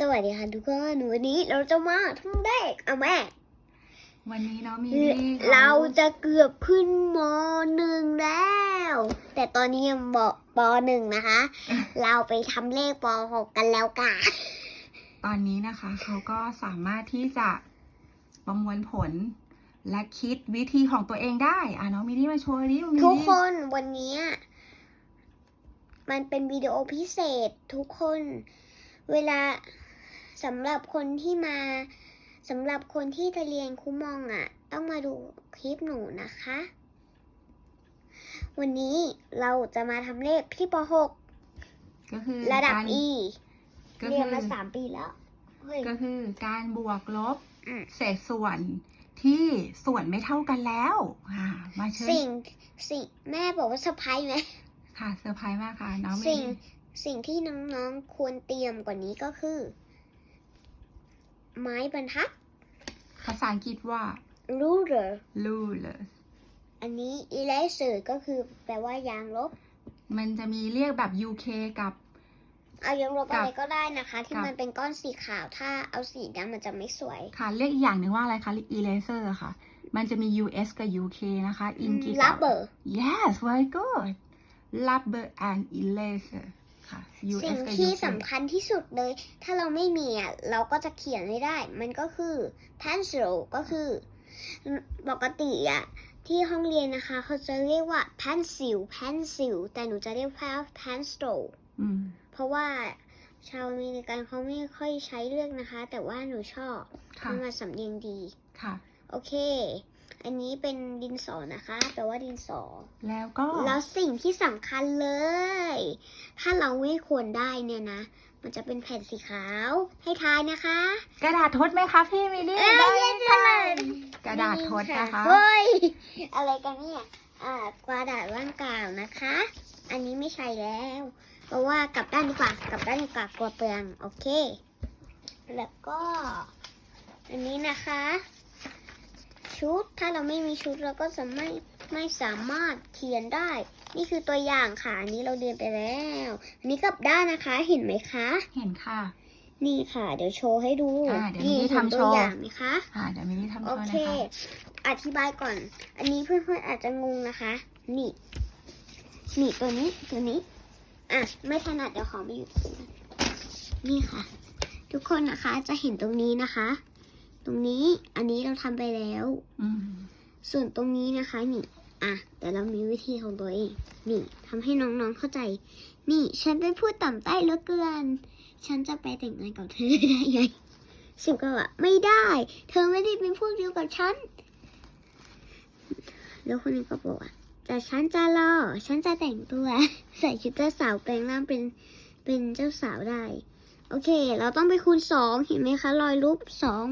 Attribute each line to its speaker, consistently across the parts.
Speaker 1: สวัสดีค่ะทุกคนวันนี้เราจะมาทำเลขเอาแม่
Speaker 2: วันนี้น้องมี
Speaker 1: เราจะเกือบขึ้นมหนึ่งแล้ว แต่ตอนนี้ยังบอกปหนึ่งนะคะ เราไปทำเลขปหกกันแล้วกัน
Speaker 2: ตอนนี้นะคะ เขาก็สามารถที่จะประมวลผลและคิดวิธีของตัวเองได้อะน้องมินี่มาโชว์ดิมิ
Speaker 1: ทุกคนวันนี้มันเป็นวิดีโอพิเศษทุกคน เวลา สำหรับคนที่มาสำหรับคนที่จะเรียนคูมองอะ ต้องมาดูคลิปหนูนะคะ วันนี้เราจะมาทำเลขที่ป
Speaker 2: ก็คือ
Speaker 1: .6 ระดับ
Speaker 2: การ
Speaker 1: E
Speaker 2: ก็
Speaker 1: เรี
Speaker 2: คื
Speaker 1: ยน
Speaker 2: อ
Speaker 1: มาสามปีแล้วเฮ้ย
Speaker 2: ก็คือการบวกลบ
Speaker 1: อืม
Speaker 2: เศษส่วนที่ส่วนไม่เท่ากันแล้วอ่ามาเชิญ
Speaker 1: สิ่งสิ่งแม่บอกว่าเซอร์ไพรส์ไหม
Speaker 2: ค่ะเซอร์ไพรส์มากค่ะน้องมิ
Speaker 1: สิ่ง
Speaker 2: นี่
Speaker 1: สิ่งที่น้องๆควรเตรียมกว่านี้ก็คือ ไม้บรรทัด
Speaker 2: ภาษาอังกฤษว่า
Speaker 1: ruler
Speaker 2: ruler
Speaker 1: อันนี้ eraser ก็คือแปลว่ายางลบ
Speaker 2: มันจะมีเรียกแบบ UK กับ
Speaker 1: เอายางลบ
Speaker 2: กับ
Speaker 1: อะไรก็ได้นะคะ ที่
Speaker 2: กับ
Speaker 1: มันเป็นก้อนสีขาวถ้าเอาสีดำมันจะไม่สวย
Speaker 2: ค่ะเรียกอีกอย่างหนึ่งว่าอะไรคะ eraser ค่ะ มันจะมี US กับ UK นะคะอังกฤษกับ
Speaker 1: rubber
Speaker 2: Yes very good rubber and eraser ค่ะ US
Speaker 1: สิ่ง
Speaker 2: กับ
Speaker 1: ที่
Speaker 2: UK
Speaker 1: สำคัญที่สุดเลย ถ้าเราไม่มีอะ เราก็จะเขียนไม่ได้ มันก็คือ pencil ก็คือปกติอะ ที่ห้องเรียนนะคะ เขาจะเรียกว่า pencil pencil แต่หนูจะเรียกว่า pencil
Speaker 2: อืม
Speaker 1: เพราะว่าชาวอเมริกันเขาไม่ค่อยใช้เลือกนะคะ แต่ว่าหนูชอบเพ
Speaker 2: ค่ะ
Speaker 1: ราะมันสำเนียงดี
Speaker 2: ค่ะ
Speaker 1: โอเค อันนี้เป็นดินสอนะคะแปลว่าดินสอ
Speaker 2: แล้วก็
Speaker 1: แล้วสิ่งที่สำคัญเลย ถ้าเราไม่ควรได้เนี่ยนะ มันจะเป็นแผ่นสีขาว ให้ทายนะคะ
Speaker 2: กระดาษทดไหมคะพี่มิลลี่
Speaker 1: เอ้ย
Speaker 2: ได้
Speaker 1: เย้
Speaker 2: ค่ะ
Speaker 1: เลย
Speaker 2: กระดาษทดนะคะ
Speaker 1: เฮ้ยอะไรกันเนี่ยอ่ากระดาษว่างเปล่านะคะ อันนี้ไม่ใช่แล้ว เพราะว่ากลับด้านดีกว่ากลับด้านดีกว่ากลัวเปลืองโอเค แล้วก็ อันนี้นะคะ ชุด ถ้าเราไม่มีชุดเราก็จะไม่ไม่สามารถเขียนได้ นี่คือตัวอย่างค่ะ อันนี้เราเรียนไปแล้ว อันนี้กลับด้านนะคะ เห็นไหมคะ
Speaker 2: เห็นค่ะ
Speaker 1: นี่ค่ะ เดี๋ยวโชว์ให้ดู
Speaker 2: อ่าเดี๋ยว
Speaker 1: นี่
Speaker 2: มี
Speaker 1: เห็น
Speaker 2: ทำโช
Speaker 1: ตัว
Speaker 2: ว์
Speaker 1: อย่างไหมคะ
Speaker 2: อ่าเดี๋ยวมิลลี่ทำโช
Speaker 1: โอ
Speaker 2: ว์
Speaker 1: เค
Speaker 2: นะคะ
Speaker 1: อธิบายก่อน อันนี้เพื่อนๆอาจจะงงนะคะ นี่ นี่ตัวนี้ ตัวนี้ อะ ไม่ถนัดเดี๋ยวขอไปอยู่ตรงนั้นนี่ค่ะ ทุกคนนะคะจะเห็นตรงนี้นะคะ ตรงนี้อันนี้เราทำไปแล้ว
Speaker 2: อืม
Speaker 1: ส่วนตรงนี้นะคะนี่อะแต่เรามีวิธีของตัวเองนี่ทำให้น้องๆเข้าใจ นี่ฉันเป็นผู้ต่ำต้อยเหลือเกิน ฉันจะไปแต่งงานกับเธอได้ไงสิบก็ว่าไม่ได้ เธอไม่ได้เป็นผู้เดียวกับฉัน แล้วคนนี้ก็บอกว่าแต่ฉันจะรอ ฉันจะแต่งตัว ใส่ชุดเจ้าสาวแปลงร่างเป็นเป็นเจ้าสาวได้ โอเค เราต้องไปคูณสองเห็นไหมคะ รอยรูปสอง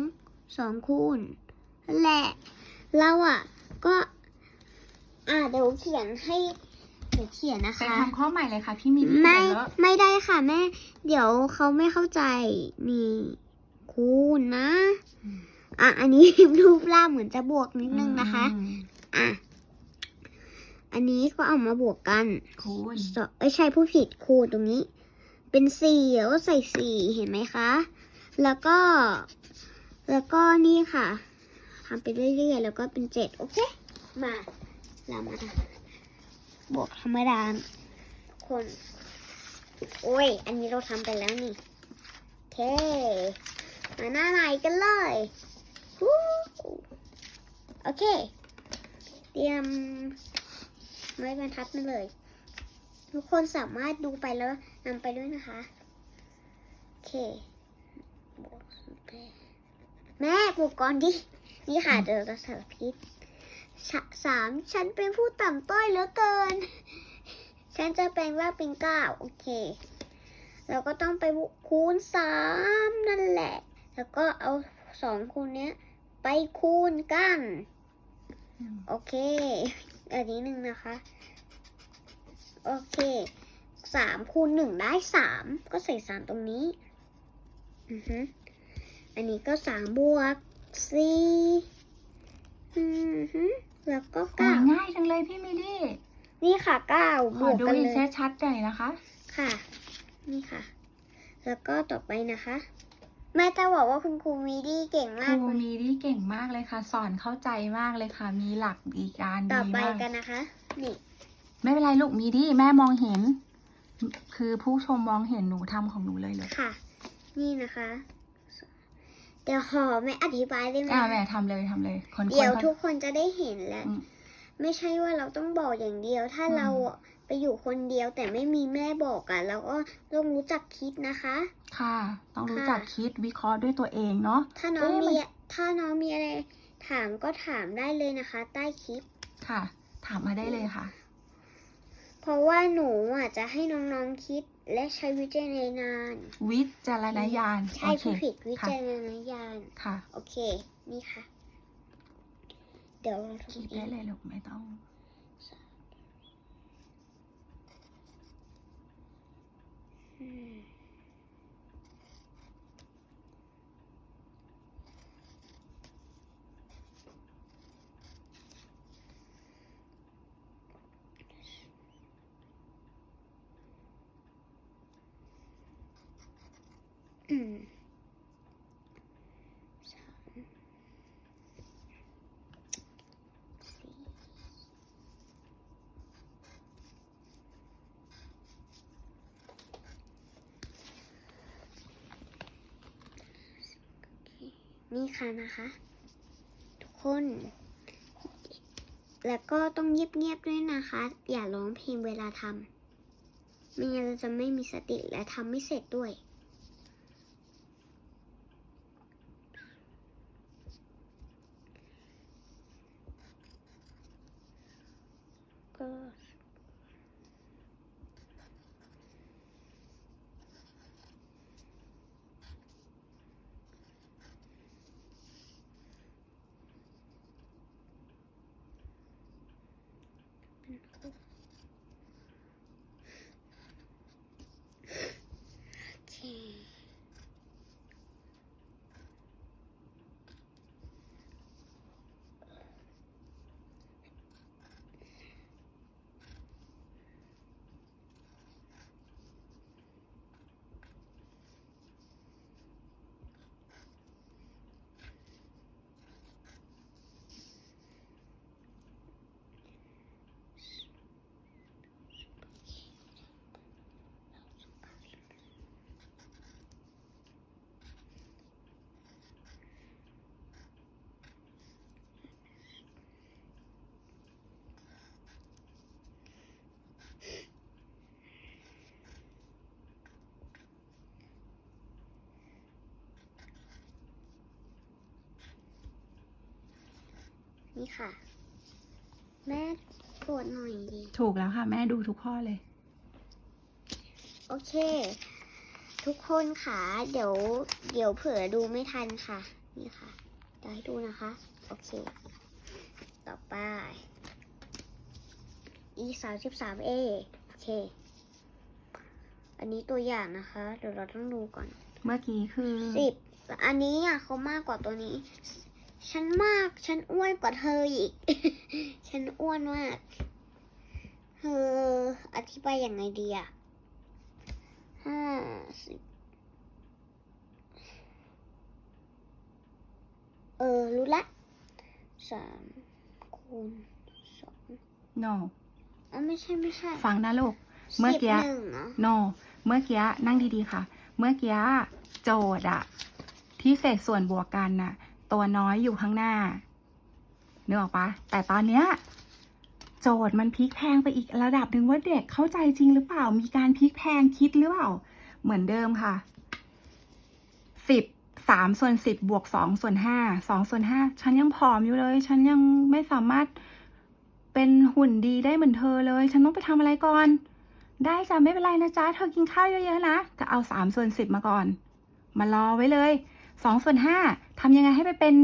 Speaker 1: สองคูณนั่นแหละเราอะ ก็อ่าเดี๋ยวเขียนให้เดี๋ยวเขียนนะ
Speaker 2: ไป
Speaker 1: คะ
Speaker 2: ทำข้อใหม่เลยค่ะ พี่มิลลี่
Speaker 1: ไม่
Speaker 2: เดี๋ยวเลอะ
Speaker 1: ไม่ได้ค่ะแม่ เดี๋ยวเขาไม่เข้าใจนี่คูณนะ อะ อันนี้ รูปร่างเหมือนจะบวกนิดนึงนะคะ
Speaker 2: อืม
Speaker 1: อะ อันนี้ก็เอามาบวกกัน
Speaker 2: คูณ
Speaker 1: สองเอ้ยใช่ผู้ผิดคูณตรงนี้ เป็นสี่แล้วก็ใส่สี่เห็นไหมคะ แล้วก็ แล้วก็นี่ค่ะทำไปเรื่อยๆ แล้วก็เป็นเจ็ดโอเค มาเรามาบวกธรรมดาคน โอ้ย อันนี้เราทำไปแล้วนี่โอเค มาหน้าไหนกันเลยฮู้โอเค เตรียมไม้บรรทัดมาเลย ทุกคนสามารถดูไปแล้วนำไปด้วยนะคะ โอเค แม่ปลูกก่อนดิ นี่ค่ะเดี๋ยวเราสารพิษสามฉันเป็นผู้ต่ำต้อยเหลือเกิน ฉันจะแปลงร่าเป็นเก้าโอเค เราก็ต้องไปคูณสามนั่นแหละ แล้วก็เอาสองคูณเนี้ย ไปคูณกัน โอเค อันนี้หนึ่งนะคะ โอเคสามคูณหนึ่งได้สามก็ใส่สามตรงนี้ อือฮึ อันนี้ก็สามบวกสี่อือฮึแล้วก็
Speaker 2: โอ้
Speaker 1: เก้าย
Speaker 2: ง่ายจังเลยพี่มิลลี่
Speaker 1: นี่ค่ะเก้า
Speaker 2: ข
Speaker 1: บ
Speaker 2: อ
Speaker 1: วก
Speaker 2: ดู
Speaker 1: กัน
Speaker 2: อี
Speaker 1: เล
Speaker 2: ก
Speaker 1: ย
Speaker 2: ชัดๆหน่อยนะคะ
Speaker 1: ค่ะ นี่ค่ะ แล้วก็ต่อไปนะคะแม่จะบอกว่าคุณครูมีดีเก่ง
Speaker 2: ค
Speaker 1: มาก
Speaker 2: รูมีดีเก่งมากเลยค่ะ สอนเข้าใจมากเลยค่ะ มีหลักอีการ
Speaker 1: ต่อ
Speaker 2: ดี
Speaker 1: ไป
Speaker 2: มาก
Speaker 1: กันนะคะ นี่
Speaker 2: ไม่เป็นไรลูกมีดีแม่มองเห็น คือผู้ชมมองเห็นหนูทำของหนูเลยเลย
Speaker 1: ค่ะ นี่นะคะ เดี๋ยวขอไม่อธิบายได้ไหม
Speaker 2: อ่าแม่ทำเลยทำเลยคน
Speaker 1: เดี๋ยว
Speaker 2: คน
Speaker 1: ทุกคนจะได้เห็นแล้ว
Speaker 2: อืม
Speaker 1: ไม่ใช่ว่าเราต้องบอกอย่างเดียว ถ้า
Speaker 2: อืม
Speaker 1: เราไปอยู่คนเดียวแต่ไม่มีแม่บอกอะเราก็ต้องรู้จักคิดนะคะ
Speaker 2: ค่ะ ต้องรู้
Speaker 1: ค่ะ
Speaker 2: จักคิดวิเคราะห์ด้วยตัวเองเนาะ
Speaker 1: ถ้าน้อง
Speaker 2: เอ๊ะมัน
Speaker 1: มี ถ้าน้องมีอะไร ถามก็ถามได้เลยนะคะ ใต้คลิป
Speaker 2: ค่ะ ถามมาได้เลยค่ะ
Speaker 1: เพราะว่าหนูอะจะให้น้องๆคิดและใช้วิจารณญาณ
Speaker 2: วิจารณญาณ
Speaker 1: ใช่
Speaker 2: โอเค
Speaker 1: ผู้ผิดวิ
Speaker 2: ค่ะ
Speaker 1: จารณญาณ
Speaker 2: ค่ะ
Speaker 1: โอเค นี่ค่ะ เดี๋ยวเรา
Speaker 2: คิด
Speaker 1: ทำ
Speaker 2: ได้
Speaker 1: อีก
Speaker 2: เลยลูกไม่ต้อง
Speaker 1: อืม นี่ค่ะนะคะ ทุกคน แล้วก็ต้องเงียบๆด้วยนะคะ อย่าร้องเพลงเวลาทำไม่งั้นเราจะไม่มีสติและทำไม่เสร็จด้วย ก็ โอเค นี่ค่ะ แม่ตรวจหน่อยดี
Speaker 2: ถูกแล้วค่ะ แม่ดูทุกข้อเลย
Speaker 1: โอเค ทุกคนค่ะ เดี๋ยว เดี๋ยวเผื่อดูไม่ทันค่ะ นี่ค่ะเดี๋ยวให้ดูนะคะ โอเค ต่อไป e สามสิบสาม a โอเค อันนี้ตัวอย่างนะคะ เดี๋ยวเราต้องดูก่อน
Speaker 2: เมื่อกี้คือ
Speaker 1: สิบอันนี้อะเขามากกว่าตัวนี้ ฉันมาก ฉันอ้วนกว่าเธออีก ฉันอ้วนมาก เธออธิบายยังไงดีอะห้าสิบเออ รู้ละสามคูณสอง
Speaker 2: no
Speaker 1: อ๋อไม่ใช่ไม่ใช่
Speaker 2: ฟังนะลูก เมื่อกี้
Speaker 1: สิบหนึ่งเหรอ
Speaker 2: no เมื่อกี้นั่งดีๆค่ะ เมื่อกี้โจทย์อะที่เศษส่วนบวกกันน่ะ ตัวน้อยอยู่ข้างหน้าเนึกออกปะแต่ตอนเนี้ยโจทย์มันพลิกแพงไปอีกระดับหนึ่งว่าเด็กเข้าใจจริงหรือเปล่า มีการพลิกแพงคิดหรือเปล่า เหมือนเดิมค่ะสิบสามส่วนสิบบวกสองส่วนห้าสองส่วนห้าฉันยังผอมอยู่เลย ฉันยังไม่สามารถเป็นหุ่นดีได้เหมือนเธอเลย ฉันต้องไปทำอะไรก่อน ได้จ้ะไม่เป็นไรนะจ๊ะ เธอกินข้าวเยอะๆนะก็เอาสามส่วนสิบมาก่อน มารอไว้เลย สองส่วนห้าทำยังไงให้ไปเป็น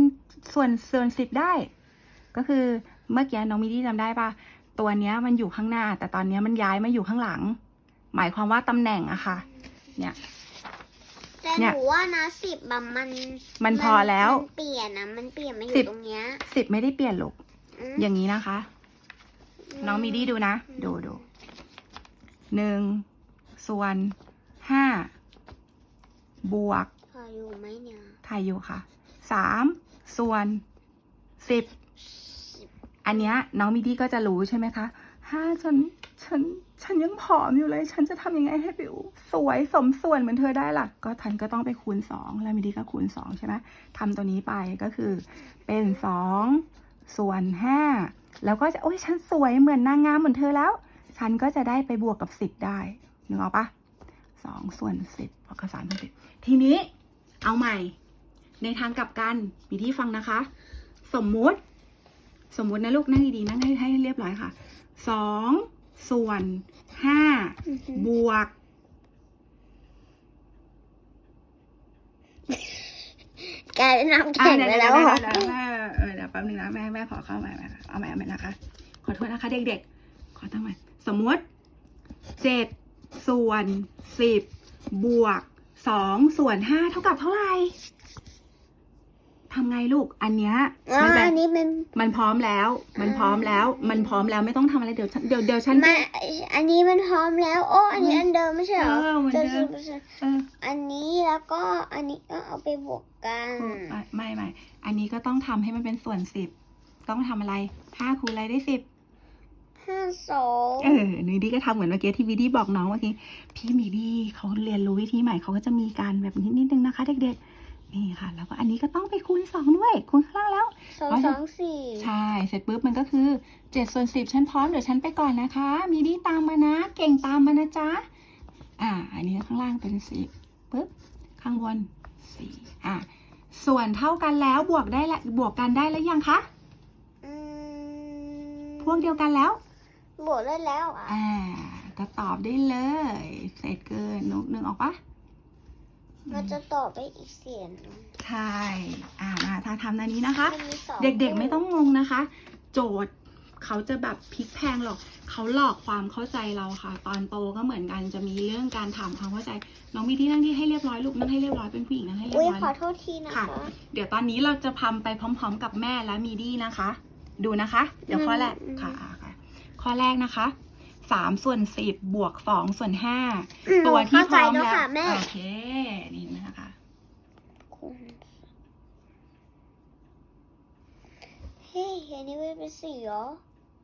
Speaker 2: ส่วนส่วนสิบได้ ก็คือเมื่อกี้น้องมิดี้จำได้ปะตัวเนี้ยมันอยู่ข้างหน้า แต่ตอนเนี้ยมันย้ายมาอยู่ข้างหลัง หมายความว่าตำแหน่งอะค่ะ เนี่ย
Speaker 1: แต่
Speaker 2: เนี่
Speaker 1: ห
Speaker 2: ย
Speaker 1: นูว่านะสิบอะมัน
Speaker 2: มันพอแล้ว
Speaker 1: มันเปลี่ยนนะมันเปลี่ยนมาอ
Speaker 2: สิ
Speaker 1: ยู่
Speaker 2: บ
Speaker 1: ตรงเนี้ย
Speaker 2: สิบไม่ได้เปลี่ยนหรอก
Speaker 1: ม
Speaker 2: อย่างนี้นะคะ น้องมิดี้ดูนะ ดูดูหนึ่งส่วนห้าบวก
Speaker 1: พอ ถ่ายอยู่ไหมเนี่ย
Speaker 2: ถ่ายอยู่ค่ะ สามส่วนสิบ อันเนี้ยน้องมิดี้ก็จะรู้ใช่ไหมคะถ้าฉันฉันฉันยังผอมอยู่เลย ฉันจะทำยังไงให้ผิวสวยสมส่วนเหมือนเธอได้ล่ะ ก็ทันก็ต้องไปคูณสองแล้วมิดี้ก็คูณสองใช่ไหมทำตัวนี้ไปก็คือ เป็นสองส่วนห้าแล้วก็จะโอ้ยฉันสวยเหมือนนางงามเหมือนเธอแล้ว ฉันก็จะได้ไปบวกกับสิบได้นึกออกปะสองส่วนสิบบวกกับสามส่วนสิบทีนี้ เอาใหม่ ในทางกลับกันมีที่ฟังนะคะ สมมุติ สมมุตินะลูกนั่งดีๆนั่งให้ให้เรียบร้อยค่ะสองส่วนห้า
Speaker 1: อือฮึ
Speaker 2: บวก
Speaker 1: กลายเป็นน้ำ
Speaker 2: อะ
Speaker 1: แข็ง
Speaker 2: เดี๋ยว
Speaker 1: ไป
Speaker 2: เดี๋
Speaker 1: แล้
Speaker 2: ยวว
Speaker 1: เหรอ
Speaker 2: เดี๋ยวแม่เออเดี๋ยวแป๊บนึงนะแม่แม่ขอเข้าใหม่เอาใหม่เอาใหม่นะคะ ขอโทษนะคะเด็กๆ ขอตั้งใหม่ สมมติเจ็ดส่วนสิบบวก สองส่วนห้าเท่ากับเท่าไหร่ทำไงลูก อันเนี้ย
Speaker 1: อ๋อ
Speaker 2: มันแบบ
Speaker 1: อันนี้เป็น
Speaker 2: มันพร้อมแล้ว มันพร้อมแล้ว มันพร้อมแล้วไม่ต้องทำอะไรเดี๋ยวฉันเดี๋ยวเดี๋ยวฉัน
Speaker 1: มาอันนี้มันพร้อมแล้ว โอ้ อันนี้อันเดิมไม่ใช่เหรอ
Speaker 2: เออเหมือนเดิม
Speaker 1: จะจะ
Speaker 2: เออ
Speaker 1: อันนี้แล้วก็อันนี้ก็เอาไปบวกกัน
Speaker 2: ไม่ไม่ไม่อันนี้ก็ต้องทำให้มันเป็นส่วนสิบต้องทำอะไรห้าคูณอะไรได้สิบ
Speaker 1: ห้าสอง
Speaker 2: เออนี่ดีก็ทำเหมือนเมื่อกี้ที่วิดีบอกน้องเมื่อกี้ พี่มีดีเขาเรียนรู้วิธีใหม่เขาก็จะมีการแบบนิดนิดนึงนะคะเด็กๆ นี่ค่ะ แล้วก็อันนี้ก็ต้องไปคูณสองด้วย คูณข้างล่างแล้ว
Speaker 1: สองสองสี่
Speaker 2: ใช่ เสร็จปุ๊บมันก็คือเจ็ดส่วนสิบฉันพร้อมเดี๋ยวฉันไปก่อนนะคะ มีดีตามมานะ เก่งตามมานะจ๊ะ อ่า อันนี้ข้างล่างเป็นสิบปุ๊บ ข้างบนสี่อ่าส่วนเท่ากันแล้วบวกได้ละบวกกันได้แล้วยังคะ
Speaker 1: อืม
Speaker 2: พวกเดียวกันแล้ว
Speaker 1: บวกได้แล้วอะ
Speaker 2: อ่าก็ตอบได้เลยเศษเกินนุกนึงออกปะ
Speaker 1: มันจะต่อไปอีกเสียงหนึ่ง
Speaker 2: ใช่อ่ามาถ้าทำอันนี้นะคะ
Speaker 1: มันมีสอง
Speaker 2: เด็กๆไม่ต้องงงนะคะ โจทย์เขาจะแบบพลิกแพลงหรอกเขาหลอกความเข้าใจเราค่ะ ตอนโตก็เหมือนกันจะมีเรื่องการถามความเข้าใจน้องมีที่นั่งที่ให้เรียบร้อยลูกนั่งให้เรียบร้อยเป็นผู้หญิงนั่งให้เรีย
Speaker 1: อุ้ย
Speaker 2: บร้อย
Speaker 1: ขอโทษทีนะคะ
Speaker 2: ค่ะเดี๋ยวตอนนี้เราจะทำไปพร้อม ๆ กับแม่และมีดี้นะคะ ดูนะคะ เดี๋ยวข้อแรก
Speaker 1: อืม
Speaker 2: ค่ะอ่าค่ะ ข้อแรกนะคะสามส่วนสิบบวกสองส่วนห้า
Speaker 1: อืม
Speaker 2: ตัวที่พ
Speaker 1: เข้าใจ
Speaker 2: ร้อม
Speaker 1: แล้ว
Speaker 2: แล้ว
Speaker 1: ค่ะแม่
Speaker 2: โอเค นี่นะคะ
Speaker 1: คุณเฮ้ยอันนี้ไม่เป็นสี่เหรอ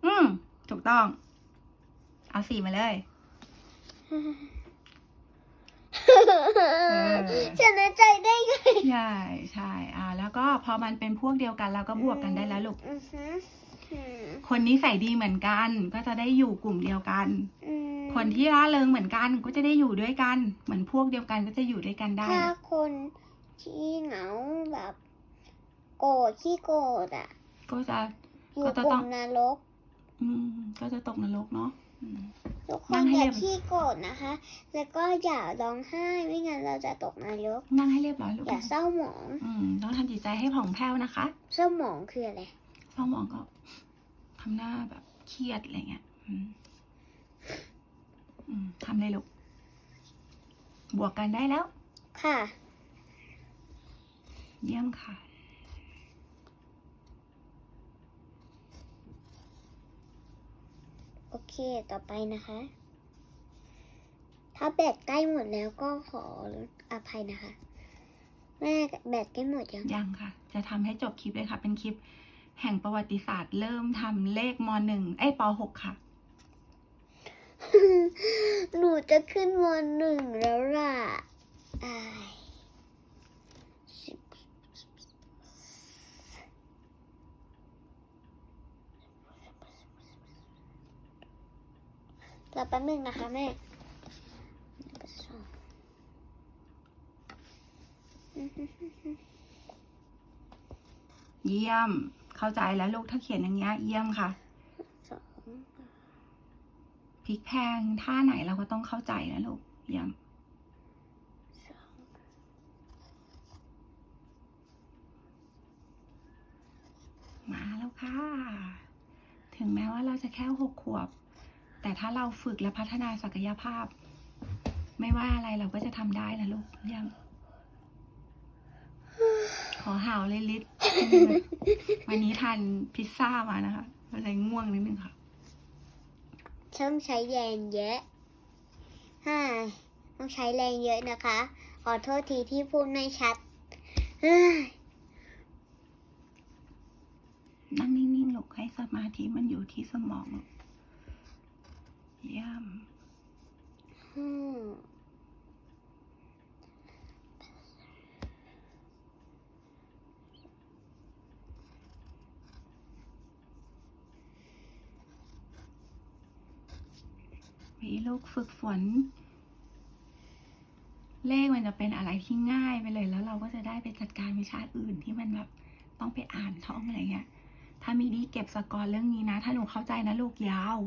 Speaker 2: อืม ถูกต้อง เอาสี่มาเลยอ
Speaker 1: ชนะใจได้ไง
Speaker 2: ใช่ใช่ อ่า แล้วก็พอมันเป็นพวกเดียวกันเราก็บวกกันได้แล้วลูก
Speaker 1: อือหืออืม
Speaker 2: คนนิสัยดีเหมือนกัน ก็จะได้อยู่กลุ่มเดียวกัน
Speaker 1: อืม
Speaker 2: คนที่ร่าเริงเหมือนกันก็จะได้อยู่ด้วยกัน เหมือนพวกเดียวกันก็จะอยู่ด้วยกันได้
Speaker 1: ถ้าคนที่เหงาแบบ โกรธขี้โกรธอะ
Speaker 2: ก็จะ
Speaker 1: อยู่
Speaker 2: ก็จะ
Speaker 1: ก
Speaker 2: ต้
Speaker 1: ลุ่
Speaker 2: อง
Speaker 1: มนรก
Speaker 2: อืม ก็จะตกนรกเนาะอืม
Speaker 1: ทุกค
Speaker 2: นั่
Speaker 1: น
Speaker 2: งให้
Speaker 1: อย่า
Speaker 2: เรียบ
Speaker 1: ขี้โกรธนะคะ แล้วก็อย่าร้องไห้ ไม่งั้นเราจะตกนรก
Speaker 2: นั่งให้เรียบร้อยลูก
Speaker 1: อย่าเศร้าหมอง
Speaker 2: อืม ต้องทำจิตใจให้ผ่องแผ้วนะคะ
Speaker 1: เศร้าหมองคืออะไร
Speaker 2: เศร้าหมองก็ทำหน้าแบบเครียดอะไรเงี้ยอืมอืมทำเลยลูก บวกกันได้แล้ว
Speaker 1: ค่ะ
Speaker 2: เยี่ยมค่ะ
Speaker 1: โอเคต่อไปนะคะ ถ้าแบตใกล้หมดแล้วก็ขออภัยนะคะ แม่แบตใกล้หมดยัง
Speaker 2: ยังค่ะ จะทำให้จบคลิปเลยค่ะ เป็นคลิป แห่งประวัติศาสตร์เริ่มทำเลขมหนึ่งเอ้ยปหกค่ะ
Speaker 1: หนูจะขึ้นมหนึ่งแล้วล่ะอายสิบรอแป๊บนึงนะคะแม่สอง
Speaker 2: เยี่ยม เข้าใจแล้วลูกถ้าเขียนอย่างเงี้ยเยี่ยมค่ะ
Speaker 1: สอง
Speaker 2: พลิกแพงท่าไหนเราก็ต้องเข้าใจนะลูกเยี่ยม
Speaker 1: สอง
Speaker 2: มาแล้วค่ะ ถึงแม้ว่าเราจะแค่หกขวบ แต่ถ้าเราฝึกและพัฒนาศักยภาพ ไม่ว่าอะไรเราก็จะทำได้นะลูกเยี่ยม ขอห่าวเลยลิศวันนี้ทานพิซซ่ามานะคะอะไรง่วงนิดนึงค่ะ
Speaker 1: ต้องใช้แรงเยอะฮ่าต้องใช้แรงเยอะนะคะอโทษทีที่พูดไม่ชัดเฮ้ย
Speaker 2: นั่งนิ่งๆลูกให้สมาธิมันอยู่ที่สมองลูกเยี่ยม
Speaker 1: อื ม
Speaker 2: มีลูกฝึกฝน เลขมันจะเป็นอะไรที่ง่ายไปเลย แล้วเราก็จะได้ไปจัดการวิชาอื่นที่มันแบบต้องไปอ่านท่องอะไรเงี้ย ถ้ามีดีเก็บสกอร์เรื่องนี้นะ ถ้าหนูเข้าใจนะลูกยาว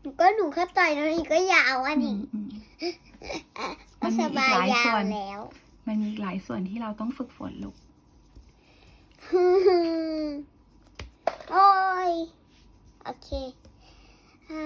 Speaker 1: หนูก็หนูเข้าใจแล้วนี่ก็ยาวอันนี้
Speaker 2: อืม
Speaker 1: ก็สบายยาวแล้ว
Speaker 2: มันมีอีกหลายส่วนที่เราต้องฝึกฝนลูก
Speaker 1: โอ้ย โอเคอืมอืมอืม ปล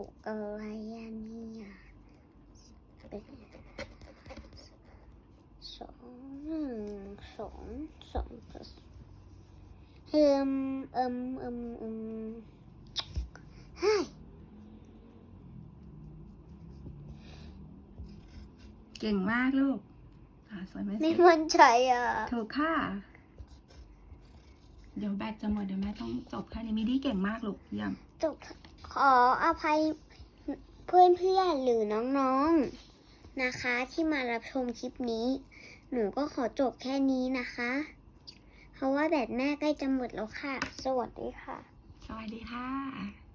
Speaker 1: ูกอะไรอันนี้อะเป็นสองหนึ่ง สองสองเอิมเอิมเอิมเอิมเฮ้ย
Speaker 2: เก่งมากลูกอ่าสวยไหม
Speaker 1: ไม่
Speaker 2: สวย
Speaker 1: มั่นใจอะ
Speaker 2: ถูกค่ะ เดี๋ยวแบตจะหมดเดี๋ยวแม่ต้องจบแค่นี้มีดีเก่งมากลูกเยี่ยม
Speaker 1: จบขออภัยเพื่อนๆหรือน้องๆนะคะที่มารับชมคลิปนี้ หนูก็ขอจบแค่นี้นะคะ เพราะว่าแบตแม่ใกล้จะหมดแล้วค่ะ สวัสดีค่ะ
Speaker 2: สวัสดีค่ะ